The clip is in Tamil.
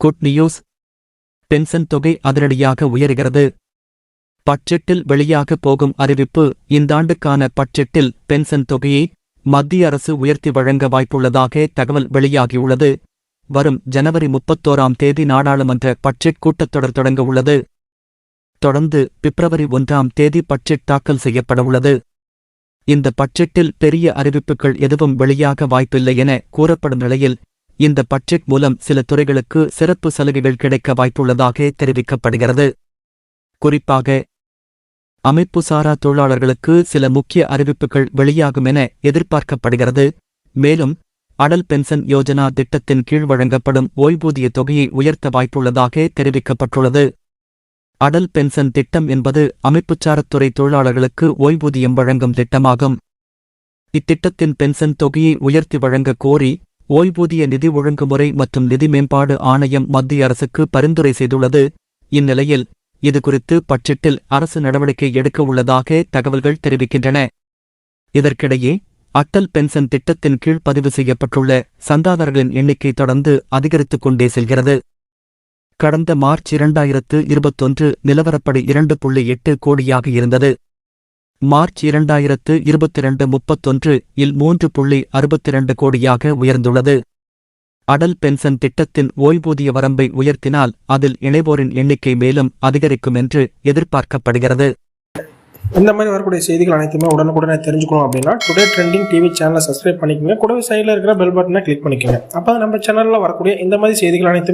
குட் நியூஸ் பென்ஷன் தொகை அதிரடியாக உயர்கிறது. பட்ஜெட்டில் வெளியாக போகும் அறிவிப்பு இந்தாண்டுக்கான பட்ஜெட்டில் பென்ஷன் தொகையை மத்திய அரசு உயர்த்தி வழங்க வாய்ப்புள்ளதாக தகவல் வெளியாகியுள்ளது. வரும் ஜனவரி முப்பத்தோராம் தேதி நாடாளுமன்ற பட்ஜெட் கூட்டத்தொடர் தொடங்க உள்ளது. தொடர்ந்து பிப்ரவரி ஒன்றாம் தேதி பட்ஜெட் தாக்கல் செய்யப்படவுள்ளது இந்த பட்ஜெட்டில் பெரிய அறிவிப்புகள் எதுவும் வெளியாக வாய்ப்பில்லை என கூறப்படும் நிலையில் இந்த பட்ஜெட் மூலம் சில துறைகளுக்கு சிறப்பு சலுகைகள் கிடைக்க வாய்ப்புள்ளதாக தெரிவிக்கப்படுகிறது. குறிப்பாக அமைப்புசாரா தொழிலாளர்களுக்கு சில முக்கிய அறிவிப்புகள் வெளியாகும் என எதிர்பார்க்கப்படுகிறது. மேலும் அடல் பென்ஷன் யோஜனா திட்டத்தின் கீழ் வழங்கப்படும் ஓய்வூதிய தொகையை உயர்த்த வாய்ப்புள்ளதாக தெரிவிக்கப்பட்டுள்ளது. அடல் பென்ஷன் திட்டம் என்பது அமைப்புச்சாரத்துறை தொழிலாளர்களுக்கு ஓய்வூதியம் வழங்கும் திட்டமாகும். இத்திட்டத்தின் பென்ஷன் தொகையை உயர்த்தி வழங்க கோரி ஓய்வூதிய நிதி ஒழுங்குமுறை மற்றும் நிதி மேம்பாடு ஆணையம் மத்திய அரசுக்கு பரிந்துரை செய்துள்ளது. இந்நிலையில் இதுகுறித்து பட்ஜெட்டில் அரசு நடவடிக்கை எடுக்க உள்ளதாக தகவல்கள் தெரிவிக்கின்றன. இதற்கிடையே அட்டல் பென்ஷன் திட்டத்தின் கீழ் பதிவு செய்யப்பட்டுள்ள சந்தாதாரர்களின் எண்ணிக்கை தொடர்ந்து அதிகரித்துக் கொண்டே செல்கிறது. கடந்த மார்ச் இரண்டாயிரத்து இருபத்தொன்று நிலவரப்படி இரண்டு புள்ளி எட்டு கோடியாக இருந்தது. மார்ச் இரண்டாயிரத்து இருபத்திரண்டு முப்பத்தொன்று இல் மூன்று புள்ளி அறுபத்திரண்டு கோடியாக உயர்ந்துள்ளது. அடல் பென்ஷன் திட்டத்தின் ஓய்வூதிய வரம்பை உயர்த்தினால் அதில் இணைவோரின் எண்ணிக்கை மேலும் அதிகரிக்கும் என்று எதிர்பார்க்கப்படுகிறது. இந்த மாதிரி வரக்கூடிய செய்திகள் அனைத்துமே உடனுக்குடனே தெரிஞ்சுக்கணும் அப்படின்னா டுடே ட்ரெண்டிங் டிவி சேனலை சப்ஸ்கிரைப் பண்ணிக்கோங்க. கூடவே சைடில் இருக்கிற பெல் பட்டனை கிளிக் பண்ணிக்கோங்க. அப்போ நம்ம சேனலில் வரக்கூடிய இந்த மாதிரி செய்திகள் அனைத்தும்